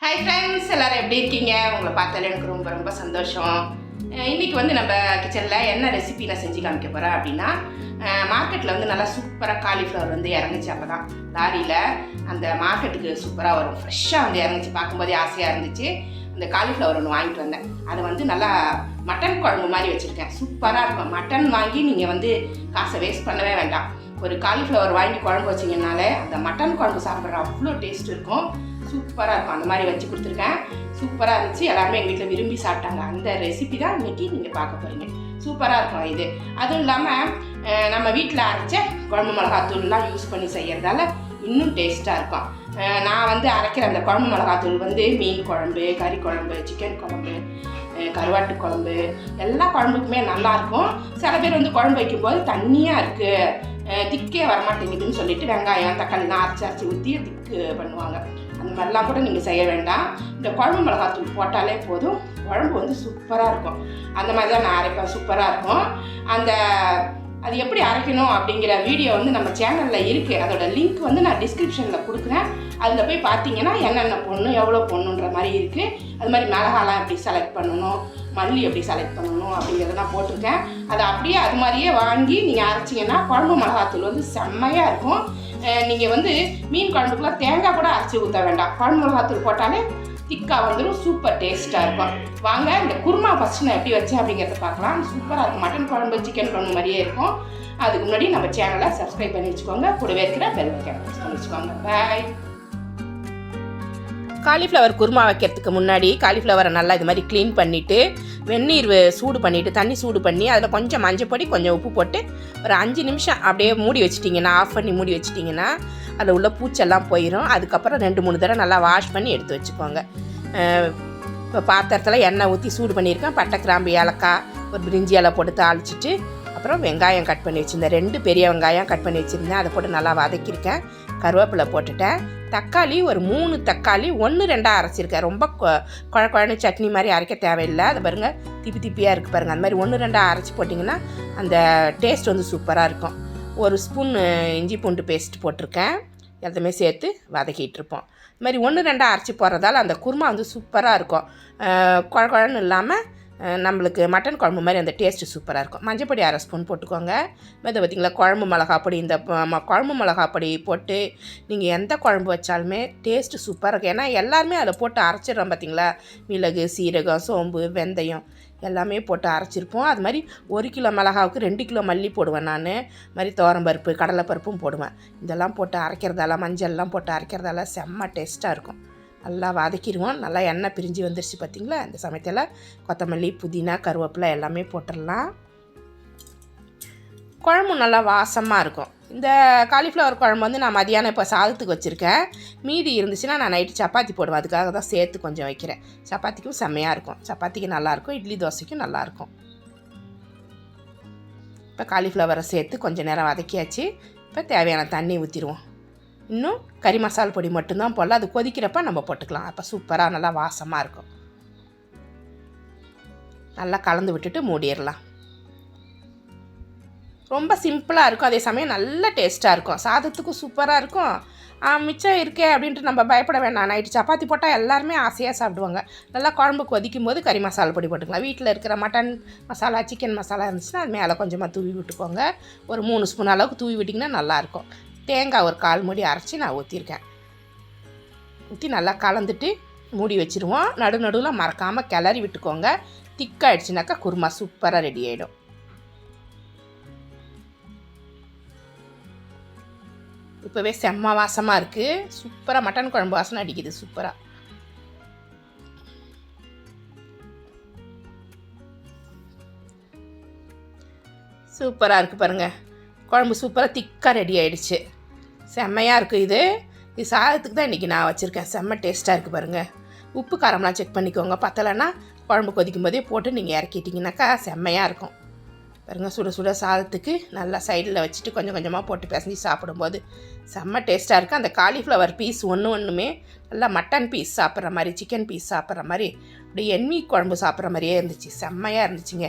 Hi friends எல்லாரும் எப்படி இருக்கீங்க? உங்களை பார்த்தாலே எனக்கு ரொம்ப ரொம்ப சந்தோஷம். இன்றைக்கி இன்னைக்கு வந்து நம்ம கிச்சனில் என்ன ரெசிபி நான் செஞ்சு காமிக்க போகிறேன் அப்படின்னா மார்க்கெட்டில் வந்து நல்லா சூப்பராக காலிஃப்ளவர் வந்து இறங்குச்சு அப்போ தான் லாரியில் அந்த மார்க்கெட்டுக்கு சூப்பராக வரும். ஃப்ரெஷ்ஷாக வந்து இறங்குச்சு. பார்க்கும்போதே ஆசையாக இருந்துச்சு. அந்த காலிஃப்ளவர் ஒன்று வாங்கிட்டு வந்தேன். அதை வந்து நல்லா மட்டன் குழம்பு மாதிரி வச்சுருக்கேன். சூப்பராக இருக்கும். மட்டன் வாங்கி நீங்கள் வந்து காசை வேஸ்ட் பண்ணவே வேண்டாம். ஒரு காலிஃப்ளவர் வாங்கி குழம்பு வச்சிங்கனாலே அந்த மட்டன் குழம்பு சாப்பிட்ற அவ்வளோ டேஸ்ட் இருக்கும். சூப்பராக இருக்கும். அந்த மாதிரி வச்சு கொடுத்துருக்கேன். சூப்பராக இருந்துச்சு. எல்லாருமே எங்கள் வீட்டில் விரும்பி சாப்பிட்டாங்க. அந்த ரெசிபி தான் இன்னைக்கு நீங்கள் பார்க்க போகிறீங்க சூப்பராக இருக்கும் இது. அதுவும் இல்லாமல் நம்ம வீட்டில் அரைச்ச குழம்பு மிளகாத்தூள்லாம் யூஸ் பண்ணி செய்கிறதால இன்னும் டேஸ்ட்டாக இருக்கும். நான் வந்து அரைக்கிற அந்த குழம்பு மிளகாத்தூள் வந்து மீன் குழம்பு கறி குழம்பு சிக்கன் குழம்பு கருவாட்டு குழம்பு எல்லா குழம்புக்குமே நல்லாயிருக்கும் சில பேர் வந்து குழம்பு வைக்கும்போது தண்ணியாக இருக்குது திக்கே வரமாட்டேங்குதுன்னு சொல்லிட்டு வெங்காயம் தக்காளிலாம் அரைச்சி அரைச்சி ஊற்றி திக்கு பண்ணுவாங்க. அந்த மாதிரிலாம் கூட நீங்கள் செய்ய வேண்டாம். இந்த குழம்பு மிளகாத்தூள் போட்டாலே போதும். குழம்பு வந்து சூப்பராக இருக்கும். அந்த மாதிரி தான் நான் அரைப்பேன். சூப்பராக இருக்கும். அந்த அது எப்படி அரைக்கணும் அப்படிங்கிற வீடியோ வந்து நம்ம சேனலில் இருக்குது அதோட லிங்க் வந்து நான் டிஸ்கிரிப்ஷனில் கொடுக்குறேன். அதில் போய் பார்த்தீங்கன்னா என்னென்ன பொண்ணு எவ்வளோ பொண்ணுன்ற மாதிரி இருக்குது அது மாதிரி மிளகாலாம் எப்படி செலக்ட் பண்ணணும் மல்லி எப்படி செலக்ட் பண்ணணும் அப்படிங்கிறத நான் போட்டிருக்கேன். அதை அப்படியே அது மாதிரியே வாங்கி நீங்கள் அரைச்சிங்கன்னா குழம்பு மிளகாத்தூள் வந்து செம்மையாக இருக்கும். நீங்கள் வந்து மீன் குழம்புக்குலாம் தேங்காய் கூட அரைச்சி ஊற்ற வேண்டாம். குழம்பு மிளகாத்தூள் போட்டாலே திக்காக வந்துடும் சூப்பர் டேஸ்ட்டாக இருக்கும். வாங்க இந்த குருமா ஃபஸ்ட்டு நான் எப்படி வச்சேன் அப்படிங்கிறத பார்க்கலாம். சூப்பராக இருக்கும். மட்டன் குழம்பு சிக்கன் குழம்பு மாதிரியே இருக்கும். அதுக்கு முன்னாடி நம்ம சேனலை சப்ஸ்கிரைப் பண்ணி வச்சுக்கோங்க. கூடவே இருக்கிற பெல் ப்ரெஸ் பண்ணி வச்சுக்கோங்க. பாய் காலிஃப்ளவர் குருமா வைக்கிறதுக்கு முன்னாடி காலிஃப்ளவரை நல்லா இது மாதிரி க்ளீன் பண்ணிவிட்டு வெந்நீர் சூடு பண்ணிவிட்டு தண்ணி சூடு பண்ணி அதில் கொஞ்சம் மஞ்சப்பொடி கொஞ்சம் உப்பு போட்டு ஒரு அஞ்சு நிமிஷம் அப்படியே மூடி வச்சிட்டிங்கன்னா ஆஃப் பண்ணி மூடி வச்சிட்டிங்கன்னா அதில் உள்ள பூச்செல்லாம் போயிடும் அதுக்கப்புறம் ரெண்டு மூணு தடவை நல்லா வாஷ் பண்ணி எடுத்து வச்சுக்கோங்க. இப்போ பாத்திரத்தில் எண்ணெய் ஊற்றி சூடு பண்ணியிருக்கேன். பட்டை கிராம்பு ஏலக்காய் ஒரு பிரிஞ்சி இலை போட்டு தாளிச்சிட்டு அப்புறம் வெங்காயம் கட் பண்ணி வச்சுருந்தேன். ரெண்டு பெரிய வெங்காயம் கட் பண்ணி வச்சுருந்தேன். அதை போட்டு நல்லா வதக்கியிருக்கேன். கருவேப்பிலை போட்டுட்டேன். தக்காளி ஒரு மூணு தக்காளி ஒன்று ரெண்டாக அரைச்சிருக்கேன். ரொம்ப கொ- குழ குழன்னு சட்னி மாதிரி அரைக்க தேவையில்லை. அதை பாருங்கள் திப்பி திப்பியாக இருக்குது பாருங்கள் அந்த மாதிரி ஒன்று ரெண்டாக அரைச்சி போட்டிங்கன்னா அந்த டேஸ்ட் வந்து சூப்பராக இருக்கும். ஒரு ஸ்பூன் இஞ்சி பூண்டு பேஸ்ட் போட்டிருக்கேன். எல்லாத்தையுமே சேர்த்து வதக்கிட்டு இருப்போம். இது மாதிரி ஒன்று ரெண்டாக அரைச்சி போடுறதால அந்த குருமா வந்து சூப்பராக இருக்கும். குழ குழன்னு இல்லாமல் நம்மளுக்கு மட்டன் குழம்பு மாதிரி அந்த டேஸ்ட்டு சூப்பராக இருக்கும். மஞ்சப்பொடி அரை ஸ்பூன் போட்டுக்கோங்க. இதை பார்த்திங்களா குழம்பு மிளகா பொடி இந்த குழம்பு மிளகா பொடி போட்டு நீங்கள் எந்த குழம்பு வச்சாலுமே டேஸ்ட்டு சூப்பராக இருக்கும். ஏன்னா எல்லாருமே அதில் போட்டு அரைச்சிடுறோம் பார்த்தீங்களா மிளகு சீரகம் சோம்பு வெந்தயம் எல்லாமே போட்டு அரைச்சிருப்போம். அது மாதிரி ஒரு கிலோ மிளகாவுக்கு ரெண்டு கிலோ மல்லி போடுவேன் நான். மாதிரி தோரம்பருப்பு கடலைப்பருப்பும் போடுவேன். இதெல்லாம் போட்டு அரைக்கிறதால மஞ்சள்லாம் போட்டு அரைக்கிறதால செம்ம டேஸ்ட்டாக இருக்கும். நல்லா வதக்கிடுவோம். நல்லா எண்ணெய் பிரிஞ்சு வந்துருச்சு பார்த்திங்களா இந்த சமயத்தில் கொத்தமல்லி புதினா கருவேப்பிலை எல்லாமே போட்டுடலாம். குழம்பு நல்லா வாசமாக இருக்கும். இந்த காலிஃப்ளவர் குழம்பு வந்து நான் மதியானம் இப்போ சாதத்துக்கு வச்சுருக்கேன். மீதி இருந்துச்சுன்னா நான் நைட்டு சப்பாத்தி போடுவேன். அதுக்காக தான் சேர்த்து கொஞ்சம் வைக்கிறேன். சப்பாத்திக்கும் செம்மையாக இருக்கும். சப்பாத்திக்கு நல்லாயிருக்கும் இட்லி தோசைக்கும் நல்லாயிருக்கும் இப்போ காலிஃப்ளவரை சேர்த்து கொஞ்சம் நேரம் வதக்கியாச்சு. இப்போ தேவையான தண்ணி ஊற்றிடுவோம் இன்னும் கறி மசால் பொடி மட்டும்தான் போடல. அது கொதிக்கிறப்ப நம்ம போட்டுக்கலாம். அப்போ சூப்பராக நல்லா வாசமாக இருக்கும். நல்லா கலந்து விட்டுட்டு மூடிடலாம். ரொம்ப சிம்பிளாக இருக்கும். அதே சமயம் நல்ல டேஸ்ட்டாக இருக்கும். சாதத்துக்கும் சூப்பராக இருக்கும். மிச்சம் இருக்கே அப்படின்ட்டு நம்ம பயப்பட வேண்டாம். நைட்டு சப்பாத்தி போட்டால் எல்லாருமே ஆசையாக சாப்பிடுவாங்க. நல்லா குழம்பு கொதிக்கும் போது கறி மசாலா பொடி போட்டுக்கலாம். வீட்டில் இருக்கிற மட்டன் மசாலா சிக்கன் மசாலா இருந்துச்சுன்னா அது மேலே கொஞ்சமாக தூவி விட்டுக்கோங்க. ஒரு மூணு ஸ்பூன் அளவுக்கு தூவி விட்டிங்கன்னா நல்லாயிருக்கும் தேங்காய் ஒரு கால் மூடி அரைச்சி நான் ஊற்றிருக்கேன் ஊற்றி நல்லா கலந்துட்டு மூடி வச்சுருவோம். நடு நடுவில் மறக்காமல் கிளறி விட்டுக்கோங்க. திக்காயிடுச்சுனாக்கா குருமா சூப்பராக ரெடி ஆகிடும் இப்போவே செம்ம வாசமாக இருக்குது சூப்பராக மட்டன் குழம்பு வாசனை அடிக்குது சூப்பராக சூப்பராக இருக்குது பாருங்கள் குழம்பு சூப்பராக திக்காக ரெடி ஆகிடுச்சு செம்மையாக இருக்குது இது. இது சாதத்துக்கு தான் இன்றைக்கி நான் வச்சுருக்கேன். செம்ம டேஸ்ட்டாக இருக்குது பாருங்கள் உப்பு காரம்லாம் செக் பண்ணிக்கோங்க. பத்தலைன்னா குழம்பு கொதிக்கும் போதே போட்டு நீங்கள் இறக்கிட்டிங்கனாக்கா செம்மையாக இருக்கும். பாருங்கள் சுட சுட சாதத்துக்கு நல்லா சைடில் வச்சுட்டு கொஞ்சம் கொஞ்சமாக போட்டு பிசைஞ்சு சாப்பிடும்போது செம்ம டேஸ்ட்டாக இருக்குது அந்த காலிஃப்ளவர் பீஸ் ஒன்று ஒன்றுமே நல்லா மட்டன் பீஸ் சாப்பிட்ற மாதிரி சிக்கன் பீஸ் சாப்பிட்ற மாதிரி அப்படியே எண்ணி குழம்பு சாப்பிட்ற மாதிரியே இருந்துச்சு. செம்மையாக இருந்துச்சுங்க.